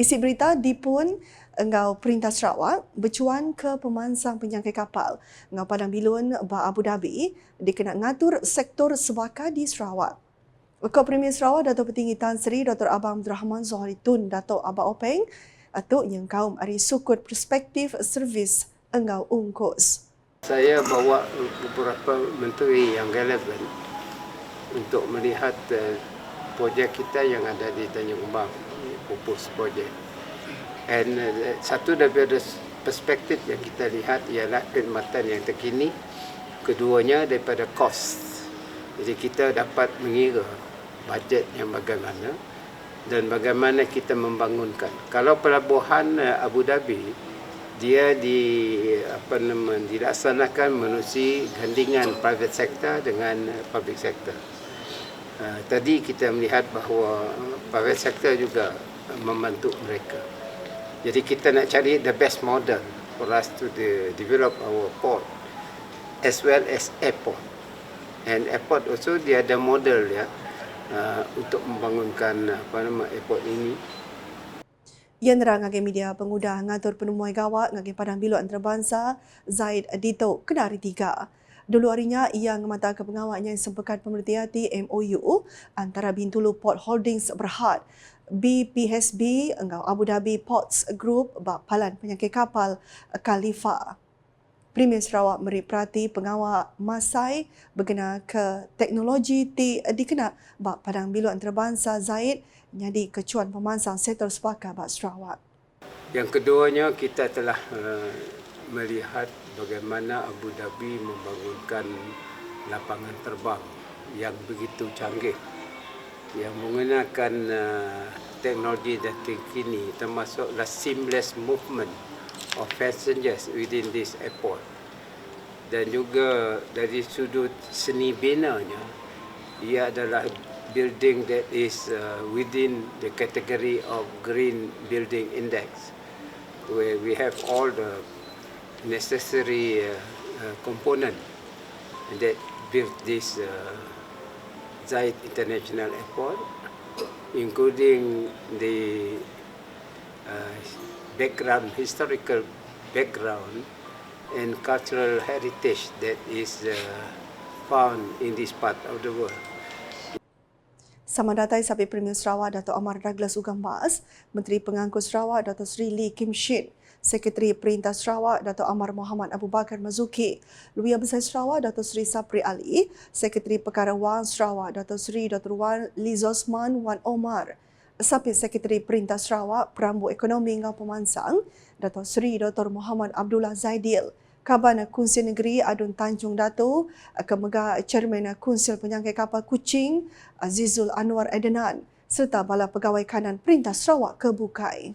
Isi berita dipun engau Perintah Sarawak bercuan ke pemansang penjangkai kapal engau Padang Bilun ba Abu Dhabi dikena ngatur sektor sebaka di Sarawak. Wakil Premier Sarawak Datuk Petinggi Tan Sri Dr. Abang Abdul Rahman Zohari Tun Datuk Abang Openg atau yang kaum ari sukut perspektif servis engau ungkus. Saya bawa beberapa menteri yang relevan untuk melihat uh, projek kita yang ada di Tanjung Umbang, pupus projek. And uh, satu daripada perspektif yang kita lihat ialah khidmatan yang terkini. Keduanya daripada cost. Jadi kita dapat mengira bajet yang bagaimana dan bagaimana kita membangunkan. Kalau pelabuhan uh, Abu Dhabi dia di apa nama dilaksanakan menerusi gandingan private sector dengan public sector. Uh, tadi kita melihat bahawa private sector juga membantu mereka. Jadi kita nak cari the best model for us to de- develop our port as well as airport. And airport also dia ada model ya uh, untuk membangunkan apa nama airport ini Ia nerang ngagi media pengudah ngatur penemuai gawat ngagi Padang Bilu Antarabangsa Zaid Dito Kedari 3. Dulu harinya ia ngemata ke pengawal yang sempekat pemerhati MOU antara Bintulu Port Holdings Berhad BPSB engau Abu Dhabi Ports Group bak palan penyakit kapal Khalifa. Premier Sarawak meri perhati pengawal Masai berkena ke teknologi ti dikena bak Padang Bilu Antarabangsa Zaid jadi kecuan pemansang sektor sepakat bak Sarawak. Yang keduanya kita telah uh, melihat bagaimana Abu Dhabi membangunkan lapangan terbang yang begitu canggih yang menggunakan uh, teknologi dan terkini termasuklah seamless movement of passengers within this airport. Dan juga dari sudut seni binanya ia adalah building that is uh, within the category of green building index where we have all the necessary uh, uh, component that built this uh, Zayed International Airport including the uh, background historical background and cultural heritage that is uh, found in this part of the world. Sama datai sahabat Premier Sarawak Dato' Amar Douglas Ugambas, Menteri Pengangkut Sarawak Dato' Sri Lee Kim Shin, Sekretari Perintah Sarawak Dato' Amar Muhammad Abu Bakar Mazuki, Luia Besar Sarawak Dato' Sri Sapri Ali, Sekretari Perkara Wang Sarawak Dato' Sri Dr. Wan Lizosman Wan Omar, Sahabat Sekretari Perintah Sarawak Perambu Ekonomi Ngau Pemansang, Dato' Sri Dr. Muhammad Abdullah Zaidil, Kaban Kunsil Negeri Adun Tanjung Dato, Kemega Chairman Kunsil Penyangkai Kapal Kuching Azizul Anwar Edenan serta bala pegawai kanan Perintah Sarawak kebukai.